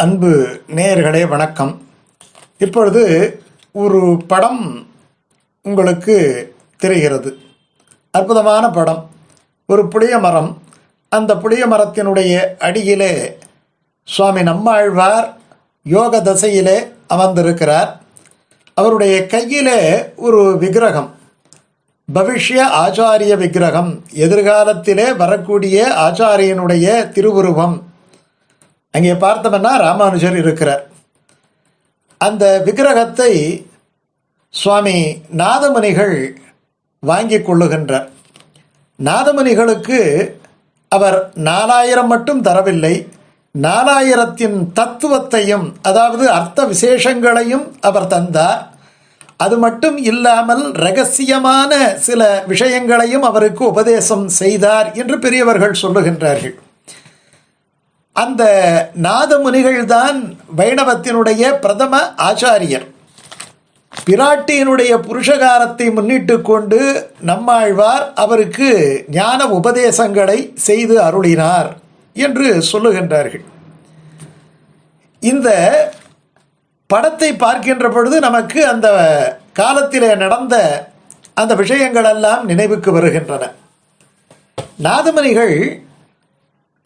அன்பு நேயர்களே வணக்கம். இப்பொழுது ஒரு படம் உங்களுக்கு தெரிகிறது. அற்புதமான படம். ஒரு புளிய மரம். அந்த புளிய மரத்தினுடைய அடியிலே சுவாமி நம்மாழ்வார் யோக தசையிலே அமர்ந்திருக்கிறார். அவருடைய கையிலே ஒரு விக்கிரகம். பவிஷ்ய ஆச்சாரிய விக்கிரகம். எதிர்காலத்திலே வரக்கூடிய ஆச்சாரியனுடைய திருவுருவம். அங்கே பார்த்தோம்னா ராமானுஜர் இருக்கிறார். அந்த விக்கிரகத்தை சுவாமி நாதமுனிகள் வாங்கி கொள்ளுகின்றார். நாதமுனிகளுக்கு அவர் நாலாயிரம் மட்டும் தரவில்லை நாலாயிரத்தின் தத்துவத்தையும் அதாவது அர்த்த விசேஷங்களையும் அவர் தந்தார். அது மட்டும் இல்லாமல் ரகசியமான சில விஷயங்களையும் அவருக்கு உபதேசம் செய்தார் என்று பெரியவர்கள் சொல்லுகின்றார்கள். அந்த நாதமுனிகள்தான் வைணவத்தினுடைய பிரதம ஆச்சாரியர். பிராட்டியினுடைய புருஷகாரத்தை முன்னிட்டு கொண்டு நம்மாழ்வார் அவருக்கு ஞான உபதேசங்களை செய்து அருளினார் என்று சொல்லுகின்றார்கள். இந்த படத்தை பார்க்கின்ற பொழுது நமக்கு அந்த காலத்திலே நடந்த அந்த விஷயங்கள் எல்லாம் நினைவுக்கு வருகின்றன. நாதமணிகள்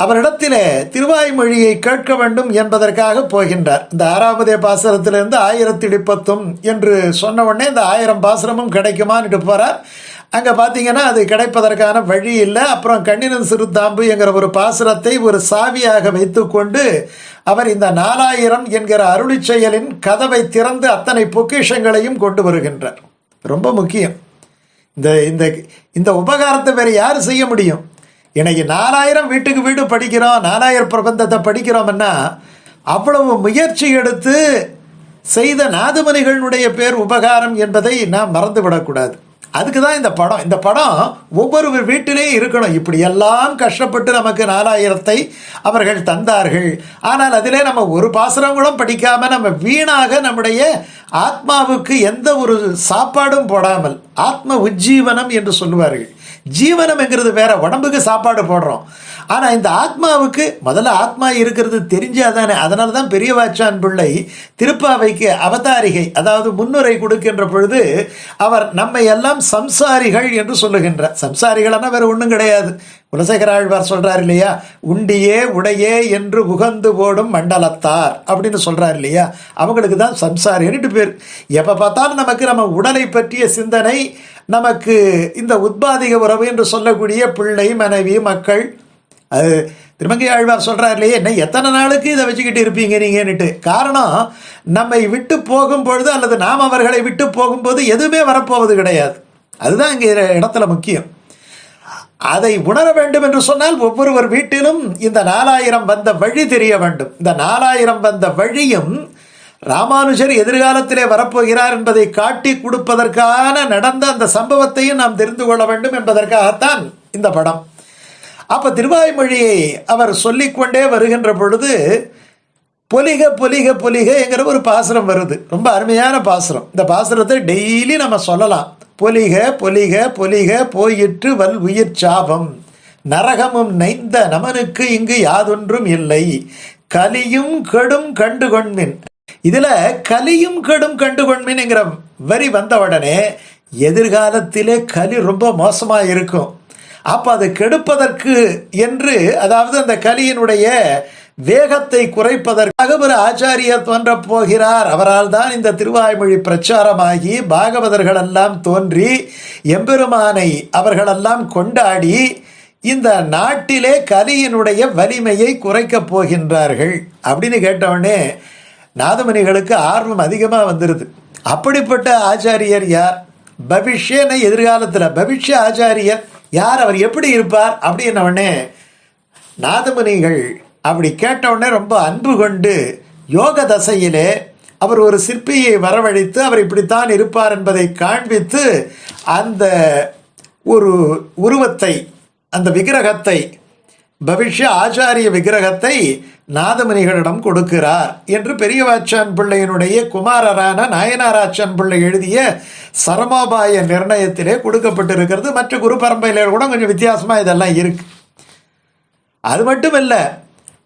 அவரிடத்திலே திருவாய்மொழியை கேட்க வேண்டும் என்பதற்காக போகின்றார். இந்த ஆறாவதே பாசுரத்திலிருந்து ஆயிரத்தி இடிப்பத்தும் என்று சொன்ன உடனே இந்த ஆயிரம் பாசுரமும் கிடைக்குமான்னு போகிறார் அங்கே பார்த்தீங்கன்னா அது கிடைப்பதற்கான வழி இல்லை. அப்புறம் கண்ணினன் சிறுத்தாம்பு என்கிற ஒரு பாசுரத்தை ஒரு சாவியாக வைத்துக்கொண்டு அவர் இந்த நாலாயிரம் என்கிற அருளி செயலின் கதவை திறந்து அத்தனை பொக்கிஷங்களையும் கொண்டு வருகின்றார். ரொம்ப முக்கியம். இந்த இந்த இந்த உபகாரத்தை வேறு யார் செய்ய முடியும்? இன்னைக்கு நாலாயிரம் வீட்டுக்கு வீடு படிக்கிறோம் நாலாயிரம் பிரபந்தத்தை படிக்கிறோம்னா அவ்வளவு முயற்சி எடுத்து செய்த நாதமணிகளுடைய பேர் உபகாரம் என்பதை நாம் மறந்துவிடக்கூடாது. அதுக்கு தான் இந்த படம். இந்த படம் ஒவ்வொரு வீட்டிலேயும் இருக்கணும். இப்படியெல்லாம் கஷ்டப்பட்டு நமக்கு நாலாயிரத்தை அவர்கள் தந்தார்கள். ஆனால் அதிலே நம்ம ஒரு பாசனம் கூட படிக்காமல் நம்ம வீணாக நம்முடைய ஆத்மாவுக்கு எந்த ஒரு சாப்பாடும் போடாமல் ஆத்ம உஜ்ஜீவனம் என்று சொல்லுவார்கள். ஜீவனம் என்கிறது வேற உடம்புக்கு சாப்பாடு போடுறோம். ஆனால் இந்த ஆத்மாவுக்கு முதல்ல ஆத்மா இருக்கிறது தெரிஞ்சாதானே அதனால தான் பெரியவாச்சான் பிள்ளை திருப்பாவைக்கு அவதாரிகை அதாவது முன்னுரை கொடுக்கின்ற பொழுது அவர் நம்மை எல்லாம் சம்சாரிகள் என்று சொல்லுகின்றார். சம்சாரிகளான வேற ஒன்றும் கிடையாது. குலசேகர ஆழ்வார் சொல்றார் இல்லையா? உண்டியே உடையே என்று உகந்து போடும் மண்டலத்தார் அப்படின்னு சொல்கிறார் இல்லையா? அவங்களுக்கு தான் சம்சாரின்ட்டு பேர். எப்போ பார்த்தாலும் நமக்கு நம்ம உடலை பற்றிய சிந்தனை நமக்கு இந்த உத்பாதிக உறவு என்று சொல்லக்கூடிய பிள்ளை மனைவி மக்கள் அது திருமங்கை ஆழ்வார் சொல்கிறார் இல்லையே என்ன எத்தனை நாளுக்கு இதை வச்சுக்கிட்டு இருப்பீங்க நீங்கன்னுட்டு? காரணம் நம்மை விட்டு போகும் பொழுது அல்லது நாம் அவர்களை விட்டு போகும்போது எதுவுமே வரப்போவது கிடையாது. அதுதான் இங்கே இடத்துல முக்கியம். அதை உணர வேண்டும் என்று சொன்னால் ஒவ்வொருவர் வீட்டிலும் இந்த நாலாயிரம் வந்த வழி தெரிய வேண்டும். இந்த நாலாயிரம் வந்த வழியும் ராமானுஜர் எதிர்காலத்திலே வரப்போகிறார் என்பதை காட்டி கொடுப்பதற்கான நடந்த அந்த சம்பவத்தையும் நாம் தெரிந்து கொள்ள வேண்டும் என்பதற்காகத்தான் இந்த படம். அப்போ திருவாய்மொழியை அவர் சொல்லிக்கொண்டே வருகின்ற பொழுது பொலிக பொலிக பொலிகங்கிற ஒரு பாசுரம் வருது. ரொம்ப அருமையான பாசுரம். இந்த பாசுரத்தை டெய்லி நம்ம சொல்லலாம். பொலிக பொலிக பொலிக போயிற்று வல் உயிர் சாபம். நரகமும் நைந்த நமனுக்கு இங்கு யாதொன்றும் இல்லை. கலியும் கெடும் கண்டு கொண்மின் இதுல கலியும் கெடும் கண்டு கொண்மின்ங்கிற வரி வந்த உடனே எதிர்காலத்திலே கலி ரொம்ப மோசமா இருக்கும். அப்ப அது கெடுப்பதற்கு என்று அதாவது அந்த கலியினுடைய வேகத்தை குறைப்பதற்காக ஒரு ஆச்சாரியர் தோன்ற போகிறார். அவரால் தான் இந்த திருவாய்மொழி பிரச்சாரமாகி பாகவதர்கள் எல்லாம் தோன்றி எம்பெருமானை அவர்களெல்லாம் கொண்டாடி இந்த நாட்டிலே கலியினுடைய வலிமையை குறைக்கப் போகின்றார்கள். அப்படின்னு கேட்டவுடனே நாதமணிகளுக்கு ஆர்வம் அதிகமாக வந்துடுது அப்படிப்பட்ட ஆச்சாரியர் யார்? பவிஷ்யனை எதிர்காலத்தில் பவிஷ்ய ஆச்சாரியர் யார்? அவர் எப்படி இருப்பார்? அப்படின்னவுடனே நாதமுனிகள் அப்படி கேட்டவுடனே ரொம்ப அன்பு கொண்டு யோக தசையிலே அவர் ஒரு சிற்பியை வரவழைத்து அவர் இப்படித்தான் இருப்பார் என்பதை காண்பித்து அந்த ஒரு உருவத்தை அந்த விக்கிரகத்தை பவிஷ்ய ஆச்சாரிய விக்கிரகத்தை நாதமணிகளிடம் கொடுக்கிறார் என்று பெரியவாச்சான் பிள்ளையினுடைய குமாரரான நாயனாராச்சான் பிள்ளை எழுதிய சரமோபாய நிர்ணயத்திலே கொடுக்கப்பட்டிருக்கிறது. மற்ற குரு பரம்பரையில் கூட கொஞ்சம் வித்தியாசமாக இதெல்லாம் இருக்கு. அது மட்டும் இல்லை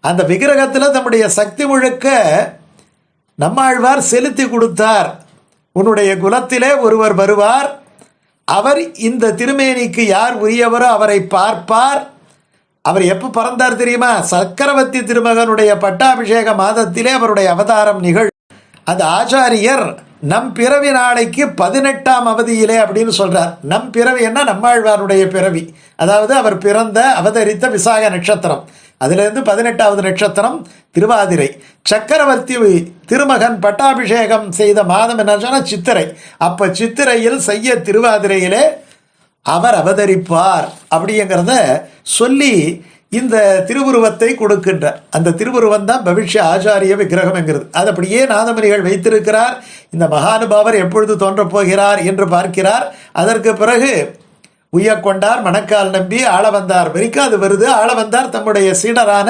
அந்த விக்கிரகத்தில் தம்முடைய சக்தி முழுக்க நம்மாழ்வார் செலுத்தி கொடுத்தார். உன்னுடைய குலத்திலே ஒருவர் வருவார். அவர் இந்த திருமேனிக்கு யார் உரியவரோ அவரை பார்ப்பார். அவர் எப்போ பிறந்தார் தெரியுமா? சக்கரவர்த்தி திருமகனுடைய பட்டாபிஷேக மாதத்திலே அவருடைய அவதாரம் நிகழ் அது ஆச்சாரியர் நம் பிறவி நாளைக்கு பதினெட்டாம் அவதியிலே அப்படின்னு சொல்றார். நம் பிறவி என்ன? நம்மாழ்வாருடைய பிறவி. அதாவது அவர் பிறந்த அவதரித்த விசாக நட்சத்திரம். அதிலிருந்து பதினெட்டாவது நட்சத்திரம் திருவாதிரை. சக்கரவர்த்தி திருமகன் பட்டாபிஷேகம் செய்த மாதம் என்ன சொன்னால் சித்திரை. அப்போ சித்திரையில் செய்ய திருவாதிரையிலே அவர் அவதரிப்பார் அப்படிங்கிறத சொல்லி இந்த திருவுருவத்தை கொடுக்கின்றார். அந்த திருவுருவம் தான் பவிஷ்ய ஆச்சாரிய விக்கிரகம் என்கிறது. அது அப்படியே நாதமணிகள் வைத்திருக்கிறார். இந்த மகானுபாவர் எப்பொழுது தோன்றப் போகிறார் என்று பார்க்கிறார். அதற்கு பிறகு உய்யக்கொண்டார் மணக்கால் நம்பி ஆளவந்தார். வரைக்கும் அது வருது. ஆளவந்தார் தம்முடைய சீடரான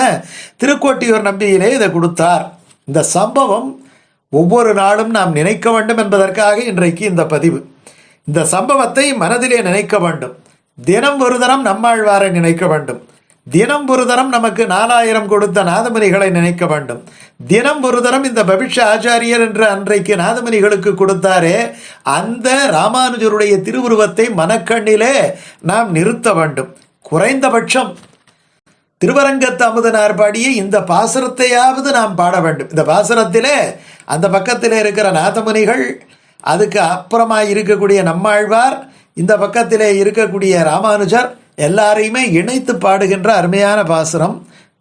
திருக்கோட்டியூர் நம்பியிலே இதை கொடுத்தார். இந்த சம்பவம் ஒவ்வொரு நாளும் நாம் நினைக்க வேண்டும் என்பதற்காக இன்றைக்கு இந்த பதிவு. இந்த சம்பவத்தை மனதிலே நினைக்க வேண்டும். தினம் ஒரு தரம் நம்மாழ்வாரை நினைக்க வேண்டும். தினம் ஒரு தரம் நமக்கு நாலாயிரம் கொடுத்த நாதமணிகளை நினைக்க வேண்டும். தினம் ஒரு தரம் இந்த பபிஷ ஆச்சாரியர் என்ற அன்றைக்கு நாதமணிகளுக்கு கொடுத்தாரே அந்த ராமானுஜருடைய திருவுருவத்தை மனக்கண்ணிலே நாம் நிறுத்த வேண்டும். குறைந்தபட்சம் திருவரங்கத்து அமுதனார் பாடிய இந்த பாசுரத்தையாவது நாம் பாட வேண்டும். இந்த பாசுரத்திலே அந்த பக்கத்தில் இருக்கிற நாதமுனிகள் அதுக்கு அப்புறமா இருக்கக்கூடிய நம்மாழ்வார் இந்த பக்கத்திலே இருக்கக்கூடிய ராமானுஜர் எல்லாரையுமே இணைத்து பாடுகின்ற அருமையான பாசுரம்.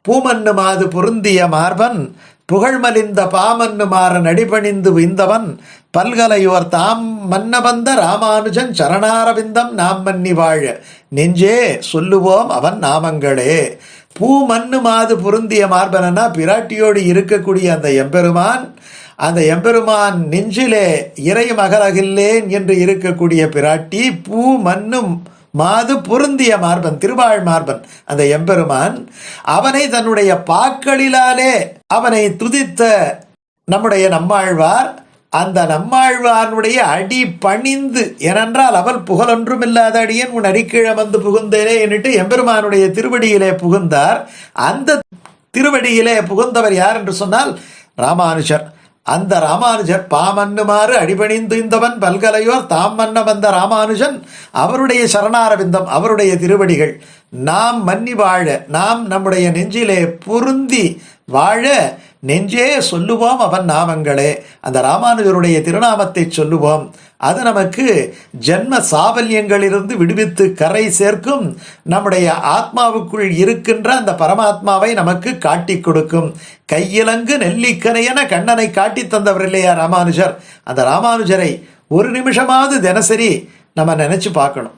பூமன்னு மாது பொருந்திய மார்பன் புகழ்மலிந்த பாமன்னு மாற நடிபணிந்து விந்தவன் பல்கலையோர் தாம் மன்னபந்த ராமானுஜன் சரணாரவிந்தம் நாம் மன்னி வாழ நெஞ்சே சொல்லுவோம் அவன் நாமங்களே. பூ மண்ணு மாது பொருந்திய மார்பனா பிராட்டியோடு இருக்கக்கூடிய அந்த எம்பெருமான் அந்த எம்பெருமான் நெஞ்சிலே இறை மகரகில்லேன் என்று இருக்கக்கூடிய பிராட்டி பூ மண்ணும் மாது பொருந்திய மார்பன் திருவாழ் மார்பன் அந்த எம்பெருமான் அவனை தன்னுடைய பாக்களிலாலே அவனை துதித்த நம்முடைய நம்மாழ்வார் அந்த நம்மாழ்வானுடைய அடி பணிந்து ஏனென்றால் அவள் புகழொன்றும் இல்லாத அடியன் உன் அடிக்கீழ வந்து புகுந்தேனே என்னிட்டு எம்பெருமானுடைய திருவடியிலே புகுந்தார். அந்த திருவடியிலே புகுந்தவர் யார் என்று சொன்னால் ராமானுஜர். அந்த ராமானுஜர் பாமன்னுமாறு அடிபணிந்து இந்தவன் பல்கலையோர் தாம் மன்ன வந்த ராமானுஜன். அவருடைய சரணாரவிந்தம் அவருடைய திருவடிகள். நாம் மன்னி வாழ நாம் நம்முடைய நெஞ்சிலே பொருந்தி வாழ நெஞ்சே சொல்லுவோம் அவன் நாமங்களே. அந்த ராமானுஜருடைய திருநாமத்தை சொல்லுவோம். அது நமக்கு ஜென்ம சாபல்யங்களிலிருந்து விடுவித்து கரை சேர்க்கும் நம்முடைய ஆத்மாவுக்குள் இருக்கின்ற அந்த பரமாத்மாவை நமக்கு காட்டி கொடுக்கும். கையிலங்கு நெல்லிக்கரையென கண்ணனை காட்டி தந்தவர் இல்லையா ராமானுஜர்? அந்த ராமானுஜரை ஒரு நிமிஷமாவது தினசரி நம்ம நினச்சி பார்க்கணும்.